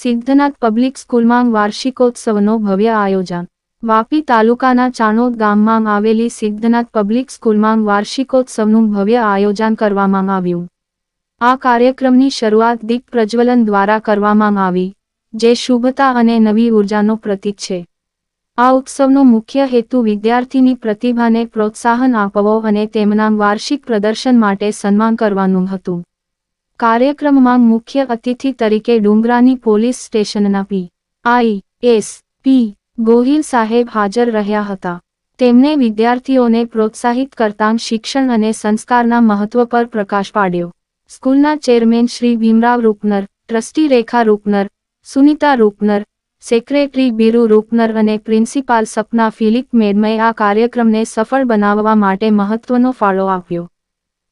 Siddhnath public સ્કૂલમાં વાર્ષિકોત્સવનો ભવ્ય આયોજન. વાપી તાલુકાના ચાણોદ ગામમાં આવેલી સિદ્ધનાથ પબ્લિક સ્કૂલમાં વાર્ષિકોત્સવનું ભવ્ય આયોજન કરવામાં આવ્યું. આ કાર્યક્રમની શરૂઆત દીપ પ્રજ્વલન દ્વારા કરવામાં આવી, જે શુભતા અને નવી ઉર્જાનો પ્રતીક છે. આ ઉત્સવનો મુખ્ય હેતુ વિદ્યાર્થીની પ્રતિભાને પ્રોત્સાહન આપવો અને તેમના વાર્ષિક પ્રદર્શન માટે સન્માન કરવાનું હતું. કાર્યક્રમમાં મુખ્ય અતિથિ તરીકે ડુંગરાની પોલીસ સ્ટેશનના પી. આઈ. એસ. પી. ગોહિલ સાહેબ હાજર રહ્યા હતા. તેમણે વિદ્યાર્થીઓને પ્રોત્સાહિત કરતાં શિક્ષણ અને સંસ્કારના મહત્વ પર પ્રકાશ પાડ્યો. સ્કૂલના chairman Shri Bhimrao Rupnar, trustee Rekha Rupnar, Sunita Rupnar, secretary Biru Rupnar અને પ્રિન્સિપાલ સપના ફિલિપ મેડમએ આ કાર્યક્રમને સફળ બનાવવા માટે મહત્વનો ફાળો આપ્યો.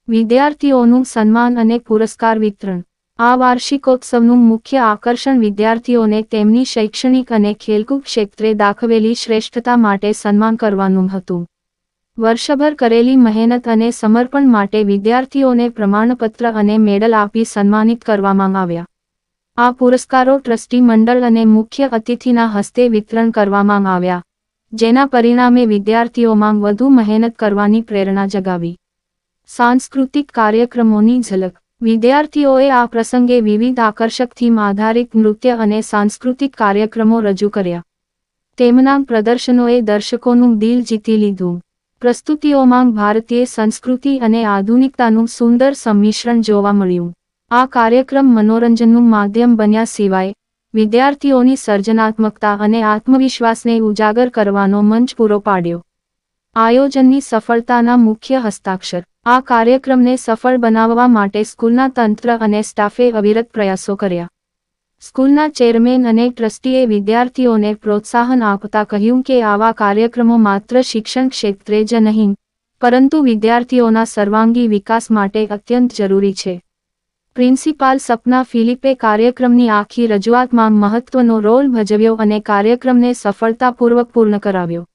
વિદ્યાર્થીઓનું સન્માન અને પુરસ્કાર વિતરણ. આ વાર્ષિકોત્સવનું મુખ્ય આકર્ષણ વિદ્યાર્થીઓને તેમની શૈક્ષણિક અને ખેલકૂદ ક્ષેત્રે દાખવેલી શ્રેષ્ઠતા માટે સન્માન કરવાનું હતું. વર્ષભર કરેલી મહેનત અને સમર્પણ માટે વિદ્યાર્થીઓને પ્રમાણપત્ર અને મેડલ આપી સન્માનિત કરવામાં આવ્યા. આ પુરસ્કારો ટ્રસ્ટી મંડળ અને મુખ્ય અતિથિના હસ્તે વિતરણ કરવામાં આવ્યા, જેના પરિણામે વિદ્યાર્થીઓમાં વધુ મહેનત કરવાની પ્રેરણા જગાવી. સાંસ્કૃતિક કાર્યક્રમોની ઝલક. વિદ્યાર્થીઓએ આ પ્રસંગે વિવિધ આકર્ષક થીમ આધારિત નૃત્ય અને સાંસ્કૃતિક કાર્યક્રમો રજૂ કર્યા. તેમના પ્રદર્શનોએ દર્શકોનું દિલ જીતી લીધું. પ્રસ્તુતિઓમાં ભારતીય સંસ્કૃતિ અને આધુનિકતાનું સુંદર સંમિશ્રણ જોવા મળ્યું. આ કાર્યક્રમ મનોરંજનનું માધ્યમ બન્યા સિવાય, વિદ્યાર્થીઓની સર્જનાત્મકતા અને આત્મવિશ્વાસને ઉજાગર કરવાનો મંચ પૂરો પાડ્યો. આયોજનની સફળતાના મુખ્ય હસ્તાક્ષર આ કાર્યક્રમને સફળ બનાવવા માટે સ્કૂલના તંત્ર અને સ્ટાફે અવિરત પ્રયાસો કર્યા. સ્કૂલના ચેરમેન અને ટ્રસ્ટીએ વિદ્યાર્થીઓને પ્રોત્સાહન આપતા કહ્યું કે આવા કાર્યક્રમો માત્ર શિક્ષણ ક્ષેત્રે જ નહીં, પરંતુ વિદ્યાર્થીઓના સર્વાંગી વિકાસ માટે અત્યંત જરૂરી છે. પ્રિન્સિપાલ સપના ફિલિપે કાર્યક્રમની આખી રજૂઆતમાં મહત્વનો રોલ ભજવ્યો અને કાર્યક્રમને સફળતાપૂર્વક પૂર્ણ કરાવ્યો.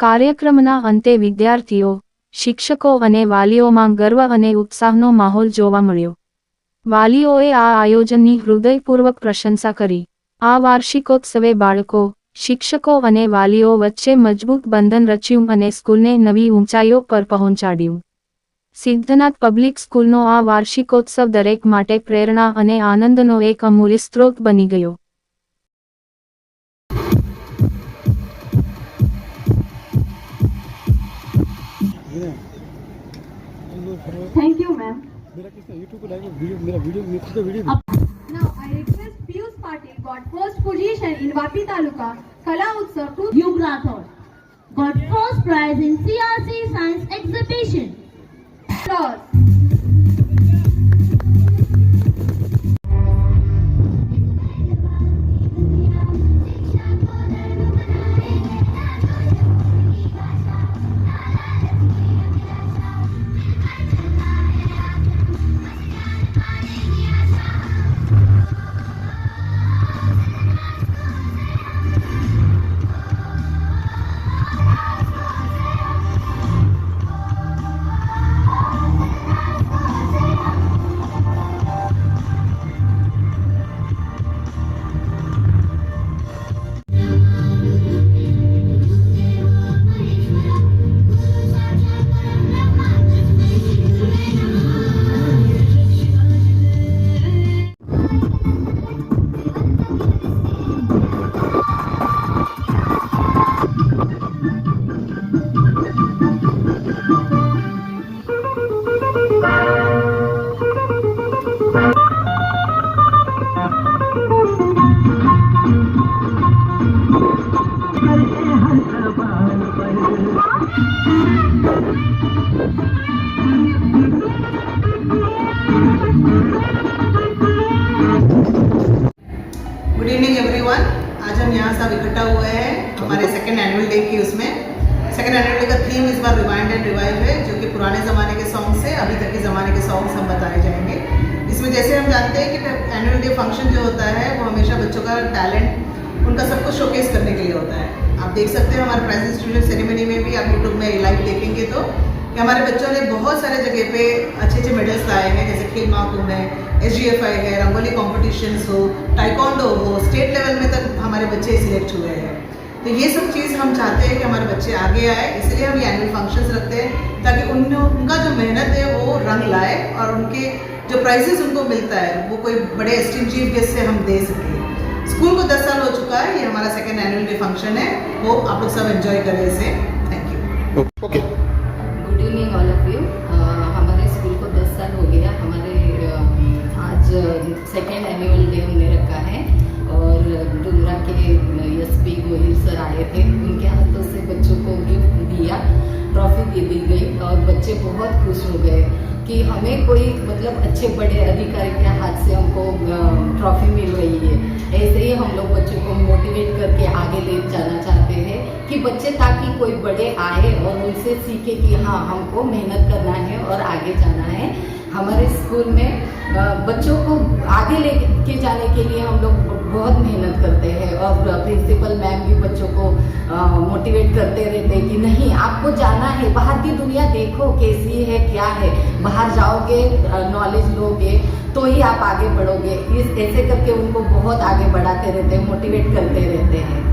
કાર્યક્રમના અંતે વિદ્યાર્થીઓ શિક્ષકો અને વાલીઓમાં ગર્વ અને ઉત્સાહનો માહોલ જોવા મળ્યો. વાલીઓએ આ આયોજનની હૃદયપૂર્વક પ્રશંસા કરી. આ વાર્ષિકોત્સવે બાળકો, શિક્ષકો અને વાલીઓ વચ્ચે મજબૂત બંધન રચ્યું અને સ્કૂલને નવી ઊંચાઈઓ પર પહોંચાડ્યું. સિદ્ધનાથ પબ્લિક સ્કૂલનો આ વાર્ષિકોત્સવ દરેક માટે પ્રેરણા અને આનંદનો એક અમૂલ્ય સ્ત્રોત બની ગયો. Thank you, ma'am. मेरा किसका यूट्यूब पे लाइव वीडियो मेरा वीडियो मेरे खुद का video Now I request Piyush Patil got first position in Vapi Taluka Kala Utsav to Yug Rathod got first prize in CRC Science Exhibition. applause. Good evening everyone आज हम यहाँ सब इकट्ठा हुए हैं हमारे सेकेंड एनुअल डे की उसमें। सेकेंड एनुअल डे का थीम इस बार रिवाइंड एंड रिवाइव है, जो कि पुराने ज़माने के सॉन्ग से अभी तक के ज़माने के सॉन्ग्स हम बताए जाएँगे। इसमें जैसे हम जानते हैं कि एनुअल डे फ़ंक्शन जो होता है, वो हमेशा बच्चों का टैलेंट उनका सब कुछ शोकेस करने के लिए होता है। आप देख सकते हैं हमारे प्रेजेंट स्टूडेंट सेरेमनी में भी आप यूट्यूब में लाइव देखेंगे तो कि हमारे बच्चों ने बहुत सारे जगह पे अच्छे अच्छे मेडल्स लाए हैं, जैसे खेल महाकुंभ है एस है, रंगोली कॉम्पिटिशन्स हो टाइकोंडो हो स्टेट लेवल में तक हमारे बच्चे सिलेक्ट हुए हैं। तो ये सब चीज़ हम चाहते हैं कि हमारे बच्चे आगे आए, इसलिए हम ये एनुअल फ़ंक्शंस रखते हैं, ताकि उन, उनका जो मेहनत है वो रंग लाए और उनके जो प्राइजेस उनको मिलता है, वो कोई बड़े एस्टीम चीफ गेस्ट से हम दे सकें। स्कूल को 10 साल हो चुका है ये हमारा सेकेंड एनुअल डे फ़ंक्शन है। वो आप लोग सब एंजॉय करें इसे। Thank you okay good evening all of you हमारे स्कूल को 10 साल हो गया। हमारे आज सेकेंड एनुअल डे हमने रखा है। और डुमरा के एस पी गोहिल सर आए थे। उनके हाथों से बच्चों को गिफ्ट दिया। ट्रॉफी दे दी गई। और बच्चे बहुत खुश हो गए कि हमें कोई मतलब अच्छे बड़े अधिकारी के हाथ से हमको ट्रॉफी मिल रही है। लोग बच्चों को मोटिवेट करके आगे ले जाना चाहते हैं कि बच्चे ताकि कोई बड़े आए और उनसे सीखे कि हाँ हमको मेहनत करना है और आगे जाना है। हमारे स्कूल में बच्चों को आगे ले के जाने के लिए हम लोग बहुत मेहनत करते हैं और प्रिंसिपल मैम भी बच्चों को मोटिवेट करते रहते हैं कि नहीं, आपको जाना है, बाहर की दुनिया देखो कैसी है, क्या है। बाहर जाओगे नॉलेज लोगे तो ही आप आगे बढ़ोगे। इस, ऐसे करके उनको बहुत आगे बढ़ाते रहते हैं मोटिवेट करते रहते हैं।